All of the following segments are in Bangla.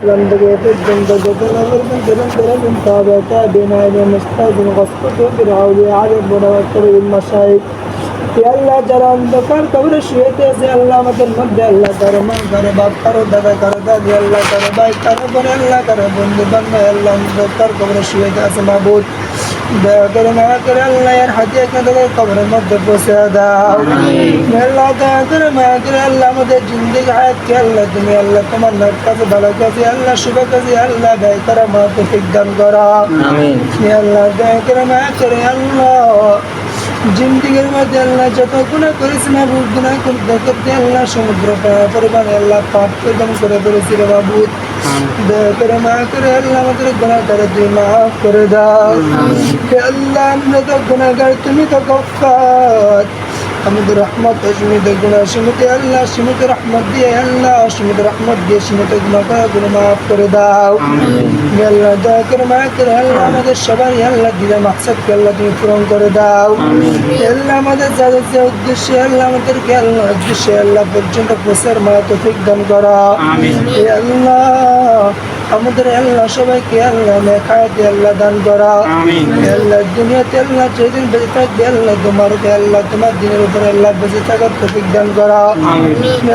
لندق يتجن دجتنا ورمن درم درم انتابتا بنايا مستاذن غسقط فرعوني عجب ونوكر المشايخ আল্লাহ যারা অন্ধকার কবরে শুয়েতে আছে আল্লাহ আমাদের মধ্যে আল্লাহ কারো মা কারো বাপ কারো দাদা কারো দাদি আল্লাহ কারো ভাই কারো বোন আল্লাহ কারো বন্ধু বান্ধব আল্লাহ অন্ধকার কবরে শুয়েতে আছে মাহবুদ জিন্দিগির মধ্যে যত গুণা করেছি না গুণা করতে করতে সমুদ্র পরিমাণ পাপ প্রদান করে ফেলেছি রে দয়া করে মা করে আল্লাহ আমাদের গুণা করে তুই মাফ করে দাও। আল্লাহ আমরা তো গুণাগার তুমি তো গফার। আমাদের রহমত সীমিত গুণা সীমিত আল্লাহ সীমিত রহমত দিয়ে আল্লাহ সীমিত রহমত দিয়ে সীমিত গুণা গুণ মাফ করে দাও। আল্লাহ দয়া করে মা করে আল্লাহ আমাদের সবাই আল্লাহ দিলে মাকসাদকে আল্লাহ তুমি পূরণ করে দাও। আল্লাহ আমাদের যাদের যে উদ্দেশ্যে আল্লাহ আমাদেরকে আল্লাহ উদ্দেশ্যে আল্লাহ পর্যন্ত প্রসার মা তফিক দান করা। আল্লাহ আমাদের আল্লাহ সবাইকে আল্লাহ লেখায় আল্লাহ দান করা। আল্লাহ দুনিয়াতে আল্লাহ যেদিন বেঁচে থাকবে আল্লাহ তোমার আল্লাহ তোমার দিনের উপরে আল্লাহ বেঁচে থাকার তফিক দান করা।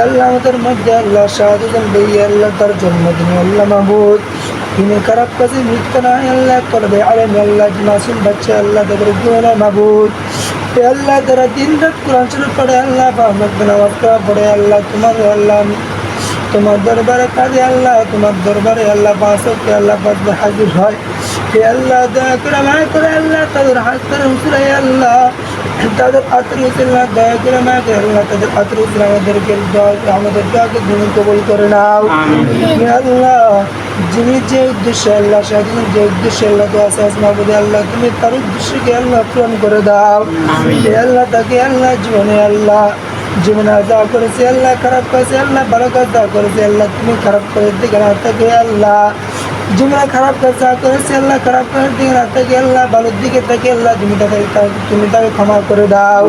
আল্লাহ আমাদের মধ্যে আল্লাহ শাহাদুদ্দিন ভাই আল্লাহ তার জন্মদিনে আল্লাহ মাহবুদ তিনি খারাপ কাজে মৃত্যু না আল্লাহ করবে আলেম আল্লাহ মাসুম বাচ্চা আল্লাহ তাদের গুণা মাহবুদ আল্লাহ তারা দিন রাত কোরআন শরীফ পড়ে আল্লাহ পাহমদ নামাজ পড়ে আল্লাহ তোমার আল্লাহ তোমার দরবারে কাজে আল্লাহ তোমার দরবারে আল্লাহ বাসকে আল্লাহ বাদবে হাজির হয়। হে আল্লাহ দয়া করে মায়া করে আল্লাহ তাদের হাত করে হুসরে আল্লাহ। তাদের আত্র হুসরা দয়া করে মায়া করে আল্লাহ তাদের আত্র হুসরা আমাদেরকে দোয়া আমাদের দোয়াকে তুমি কবল করে নাও। হে আল্লাহ যিনি যে উদ্দেশ্যে আল্লাহ সাধন যে উদ্দেশ্যে আল্লাহ তো আছে আসমাবুদে আল্লাহ তুমি তার উদ্দেশ্যকে আল্লাহ পূরণ করে দাও। হে আল্লাহ তাকে আল্লাহ জীবনে আল্লাহ জীবনে যা করেছে আল্লাহ খারাপ করেছে আল্লাহ ভালো কাজ যা করেছে আল্লাহ তুমি খারাপ করে দিকে না থাকে আল্লাহ। জীবনে খারাপ কাজ যা করেছে আল্লাহ খারাপ করে দিকে না থাকে আল্লাহ ভালোর দিকে থাকে আল্লাহ তুমি তাকে- তুমি তাকে ক্ষমা করে দাও।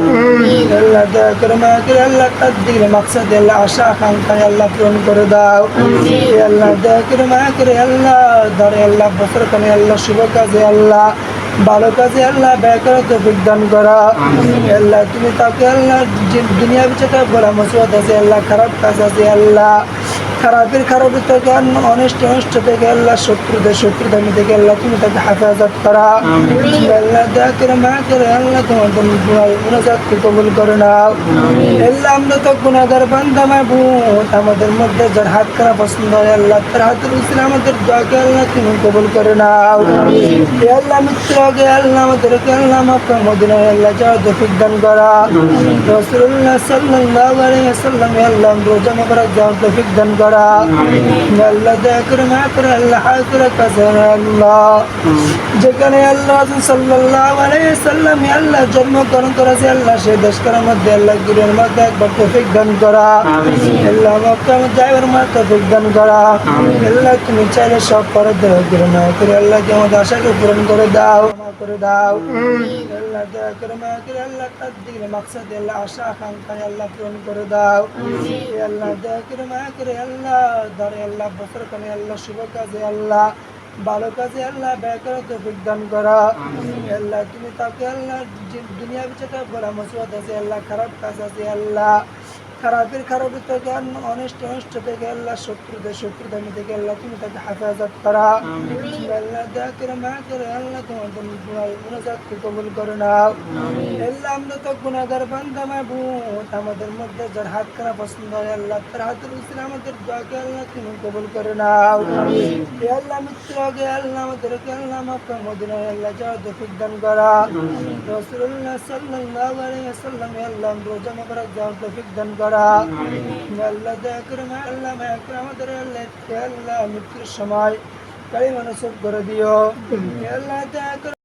আল্লাহ দয়া করে মায়া করে আল্লাহ তার দিকে মাকসাদ আল্লাহ আশা আকাঙ্ক্ষায় আল্লাহ পূরণ করে দাও। আল্লাহ দয়া করে মায়া করে আল্লাহ ধরে আল্লাহ বছর কানে আল্লাহ শুভ কাজে আল্লাহ। ভালো কাজে আল্লাহ ব্যয় করে তো বিজ্ঞান করা। আল্লাহ, তুমি তাকে আল্লাহ, দুনিয়া বিচারটা বলা মসুয়াত আছে, আল্লাহ, খারাপ কাজ আছে, আল্লাহ। খারাপের খারাপের থেকে অনিষ্ট অনিষ্ট থেকে আল্লাহ শত্রুদের শত্রুদামি থেকে আল্লাহ তুমি তাকে হেফাজত করা। আল্লাহ দয়া করে মা করে আল্লাহ তোমার গুণাজাতকে কবুল করে নাও। আল্লাহ আমরা তো গুণাগার বান্ধা মাহবুদ আমাদের মধ্যে যার হাত করা পছন্দ হয় আল্লাহ তার হাতের উচিত আমাদের দোয়াকে আল্লাহ তুমি কবুল করে নাও। আল্লাহ মিত্র আগে আল্লাহ আমাদেরকে আল্লাহ মাক্কা মদিনায় আল্লাহ যাওয়ার তৌফিক দান করা। রাসূলুল্লাহ সাল্লাল্লাহু আলাইহি ওয়াসাল্লাম হে আল্লাহ রোজা মোবারক যাওয়ার তৌফিক দান করা। হে আল্লাহ দয়া করে মা করে আল্লাহ করে কাছে আল্লাহ। যেখানে আল্লাহ রাসূল সাল্লাল্লাহু আলাইহি ওয়াসাল্লাম হে আল্লাহ জন্মগ্রহণ করেছে আল্লাহ সেই দেশকার মধ্যে আল্লাহ গিরের মধ্যে একবার তৌফিক দান করা। আল্লাহ মক্কা যাইবার মা তৌফিক দান করা। আল্লাহ তুমি চাইলে সব করে দেও গিরে না করে আল্লাহকে আমাদের আশাকে পূরণ করে দাও করে দাও। আল্লাহ দয়া করে মা করে আল্লাহ তার দিকে মাকসাদ আল্লাহ আশা আকাঙ্ক্ষায় আল্লাহ পূরণ করে দাও আল্লাহ দয়া করে মা করে আল্লাহ ধরে আল্লাহ বছর কানে আল্লাহ শুভ কাজে আল্লাহ ভালো কাজে আল্লাহ ব্যয় করে তো বিজ্ঞান করা আল্লাহ তুমি তাকে আল্লাহ দুনিয়া বিচারটা বলা মসুয়াত আছে আল্লাহ খারাপ কাজ আছে আল্লাহ খারাপের খারাপের থেকে অনিষ্ট অনিষ্ট থেকে আল্লাহ শত্রুদের শত্রুদামি থেকে আল্লাহ তুমি তাকে হেফাজত করা। আল্লাহ দয়া করে মা করে আল্লাহ তোমার গুণাজাতকে কবুল করে নাও আল্লাহ আমরা তো গুণাগার বান্ধা মাহবুদ আমাদের মধ্যে যার হাত করা পছন্দ হয় আল্লাহ তার হাতের উচিত আমাদের দোয়াকে আল্লাহ তুমি কবুল করে নাও আল্লাহ মিত্র আগে আল্লাহ আমাদেরকে আল্লাহ মাক্কা মদিনায় আল্লাহ যাওয়ার তৌফিক দান করা। রাসূলুল্লাহ সাল্লাল্লাহু আলাইহি ওয়াসাল্লাম হে আল্লাহ রোজা মোবারক যাওয়ার তৌফিক দান করা। হে আল্লাহ দয়া করে মা, আল্লাহ মায়া করে আমাদের আল্লাহ সময় কালী মানুষ করে দিও। করে